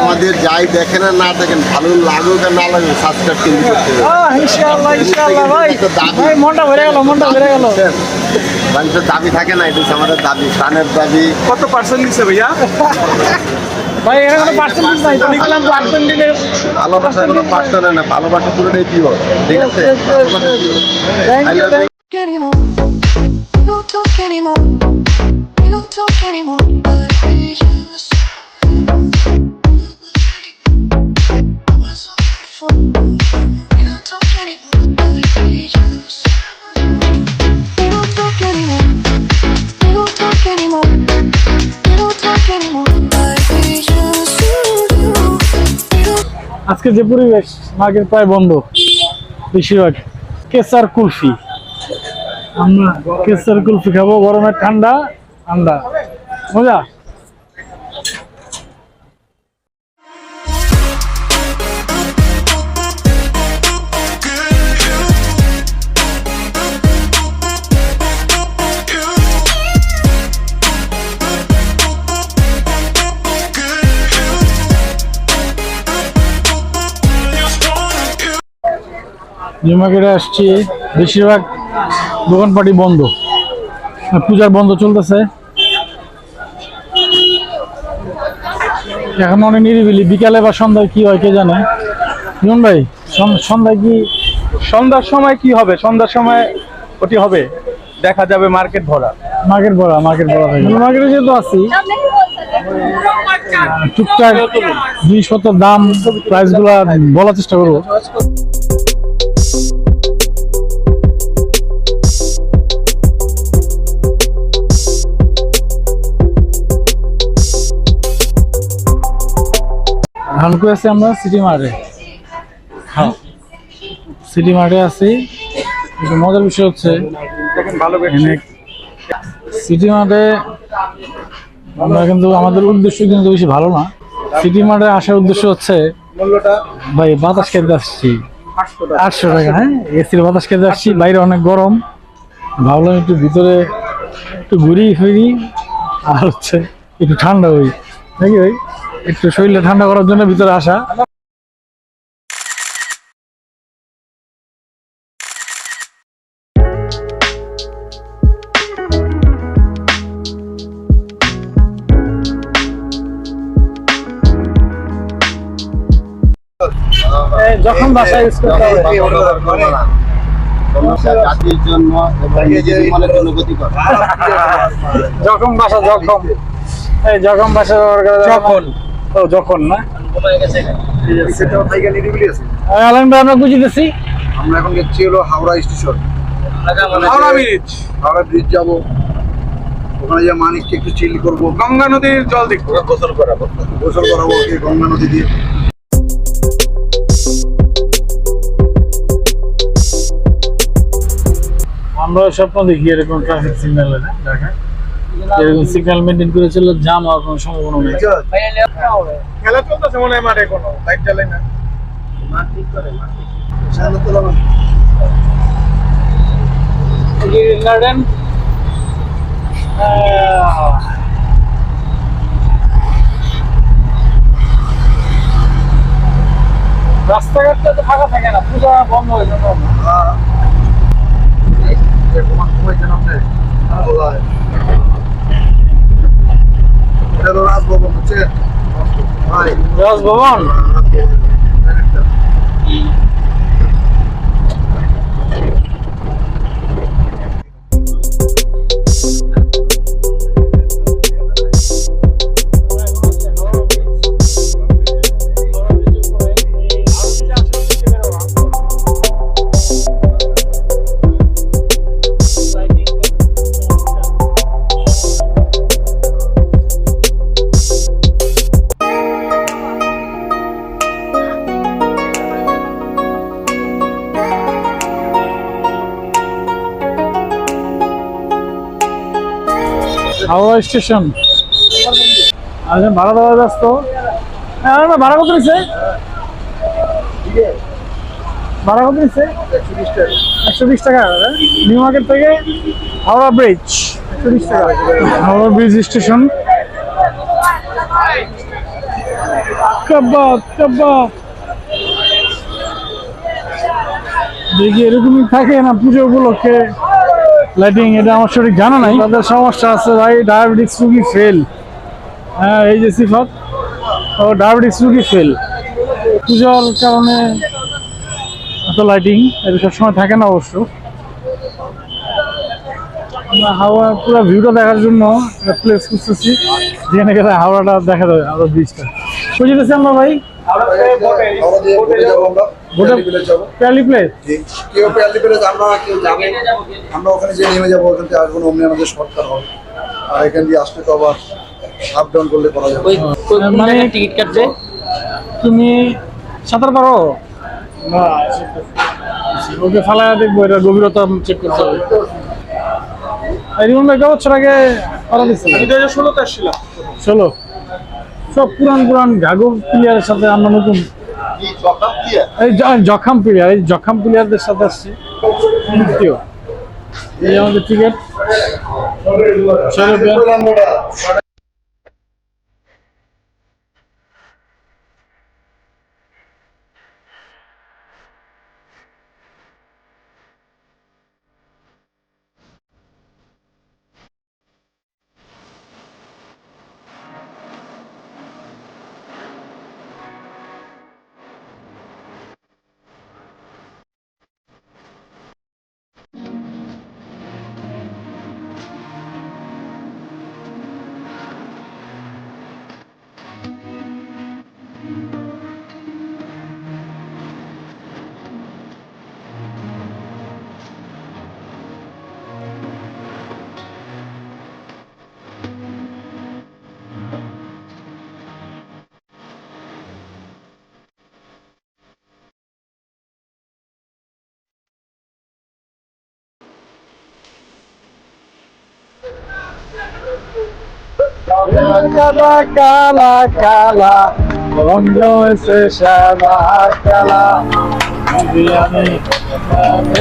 আমাদের যাই দেখেন না দেখেন ভালো লাগুক আর না লাগুক সাবস্ক্রাইব কিন্তু করতে হবে। মনটা ভরে গেল মনটা ভরে গেল। মানুষের দাবি থাকে না এটা আমাদের দাবি প্রাণের দাবি। কত পার্সেন্ট নিচ্ছে ভাইয়া? ভাই এখানে কোনো পার্সেন্টেজ নাই তো দেখলাম পার্সেন্টেজের ভালোবাসা কোনো পার্টনার না ভালোবাসা পুরোটাই দিব ঠিক আছে? Thank you anymore. We আজকে যে পরিবেশ মার্কেট প্রায় বন্ধ, বেশিরভাগ কেসার কুলফি। আমরা কেসার কুলফি খাব গরমের ঠান্ডা ঠান্ডা মজা? নিউ আসছি। বেশিরভাগ দোকানপাটি বন্ধ। পূজার বন্ধ চলতেছে। এখন অনেক নিরিবিলি বিকালে বা সন্ধ্যায় কি হয় কে জানে। ইমন ভাই সন্ধ্যায় কি সন্ধ্যার সময় কি হবে? সন্ধ্যার সময় ওটি হবে। দেখা যাবে মার্কেট ভরা। মার্কেট ভরা মার্কেট ভরা থাকে মার্কেটে যেহেতু আছি। টুকটাক জিনিসপত্রের দাম প্রাইসগুলো বলার চেষ্টা করব। হানকু আছে আমরা সিটি মার্টে হ্যাঁ। সিটি মার্টে আছি। কিন্তু মজার বিষয় হচ্ছে সিটি মার্টে আমরা কিন্তু, আমাদের উদ্দেশ্য কিন্তু বেশি ভালো না। সিটি মার্টে আসার উদ্দেশ্য হচ্ছে, ভাই, বাতাস খেতে আসছি। আটশো টাকা হ্যাঁ? এসির বাতাস খেতে আসছি, বাইরে অনেক গরম। ভাবলাম একটু ভিতরে একটু ঘুরি ফিরি, আর হচ্ছে একটু ঠান্ডা হই। নাকি ভাই? একটু শরীরটা ঠান্ডা করার জন্য ভিতরে আসা। যখন বাসায় ইউজ করতে হবে জাতির জন্য এবং নিজের জীবনের জন্য ক্ষতিকর। যখন বাসা যখন। এই যখন বাসা ব্যবহার করা যাবে যখন। ও যখন না? সেটাও থাইকা নিরিবিলি আছে? আমি আলম ভাই আমরা বুঝিতেছি আমরা এখন যাচ্ছি হলো Howrah station. Howrah bridge Howrah bridge যাব। ওখানে যে মানিককে একটু চিল করব। গঙ্গা নদীর জল দেখব। গোসল করাবো। গোসল করাবো গঙ্গা নদী দিয়ে। আমরা স্বপ্ন দেখি এরকম ট্রাফিক সিগন্যাল ঢাকায় এরকম সিগন্যাল মেনটেন করে চললে জাম হওয়ার কোনো সম্ভাবনা নেই। খেলা চলতেছে মনে হয় মাঠে কোনো লাইট জ্বালাই না। গার্ডেন রাস্তাঘাটটা তো ফাঁকা থাকে না পূজা বন্ধ হয়ে যাবে। রাজভবন হচ্ছে ভাই রাজভবন হাওড়া স্টেশন। আচ্ছা ভাড়া দেওয়া ব্যস্ত। হ্যাঁ ভাড়া কত নিচ্ছে ভাড়া কত নিচ্ছে একশো বিশ টাকা নিউ মার্কেট থেকে হাওড়া ব্রিজ তিরিশ টাকা। Howrah bridge station kebab kebab. দেখি এরকমই থাকে না পুজো উপলক্ষে। লাইটিং এটা আমার সঠিক জানা নাই। তাদের সমস্যা আছে ভাই ডায়াবেটিক্স রুগী ফেল হ্যাঁ এই যে সিফাত, ও ডায়াবেটিক্স রুগী ফেল পুজোর কারণে এত লাইটিং এটা সবসময় থাকে না অবশ্য। হাওয়া, পুরো ভিউটা দেখার জন্য প্লেস খুঁজতেছি। যেখানে গেলে হাওড়াটা দেখা যাবে হাওড়া ব্রিজটা যেতেছি আমরা ভাই? আমরা প্যালি প্লেস যাব। প্যালি প্লেস? জি। কেউ প্যালি প্লেস আমরা কেউ যাবে। আমরা ওখানে যে নেমে যাব ওখান থেকে আসব অমনি আমাদের শর্টকাট হবে। আর এখান দিয়ে আসলে তো আবার আপ ডাউন করলে করা যাবে। মানে টিকিট কাটবে? তুমি সাঁতার পারো? না ওকে ফালায় দেখব এটা গভীরতা চেক করতে হবে। এই রিমন ভাই কত বছর আগে করা দিচ্ছে আমি দু হাজার ষোলোতে আসছিলাম। চলো সব পুরান পুরান ঘাগো প্লেয়ারের সাথে আমরা নতুন। কি সকাল দিয়ে এই জ- জখাম প্লেয়ার এই জখাম প্লেয়ারদের সাথে আসছি দ্বিতীয় এই আমাদের টিকিট কালা কালা কালা রঙ হয়েছে শ্যামা কালা আমি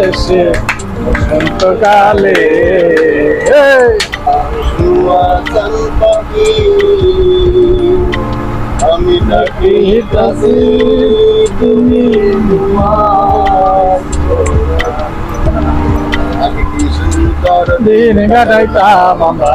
এসে বসন্তকালে আমি ডাকি পিতাসি তুমি দিন কাটাইতাম আমরা?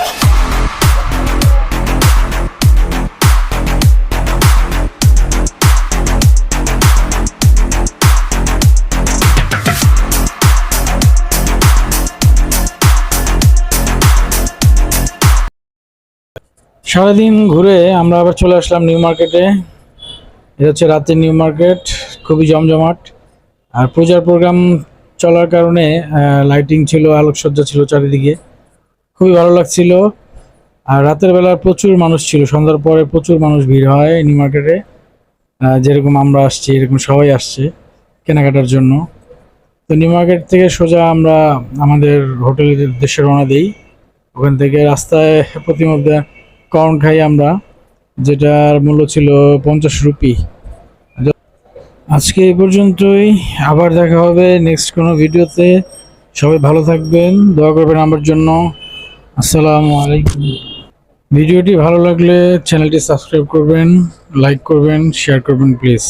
সারাদিন ঘুরে আমরা আবার চলে আসলাম নিউ মার্কেটে। এটা হচ্ছে রাতের নিউ মার্কেট, খুবই জমজমাট। আর পূজার প্রোগ্রাম চলার কারণে লাইটিং ছিল, আলোকসজ্জা ছিল চারিদিকে। খুবই ভালো লাগছিল। আর রাতের বেলা প্রচুর মানুষ ছিল, সন্ধ্যার পরে প্রচুর মানুষ ভিড় হয় নিউ মার্কেটে। যেরকম আমরা আসছি, এরকম সবাই আসছে কেনাকাটার জন্য। তো নিউ মার্কেট থেকে সোজা আমরা আমাদের হোটেলের উদ্দেশ্যে রওনা দিই। ওখান থেকে রাস্তায় প্রতিমধ্যে কর্ন খাই আমরা, যেটার মূল্য ছিল পঞ্চাশ রুপি। আজকে এই পর্যন্তই, আবার দেখা হবে নেক্সট কোনো ভিডিওতে। সবাই ভালো থাকবেন, দোয়া করবেন আমার জন্য। আসসালামু আলাইকুম। ভিডিওটি ভালো লাগলে চ্যানেলটি সাবস্ক্রাইব করবেন, লাইক করবেন শেয়ার করবেন প্লিজ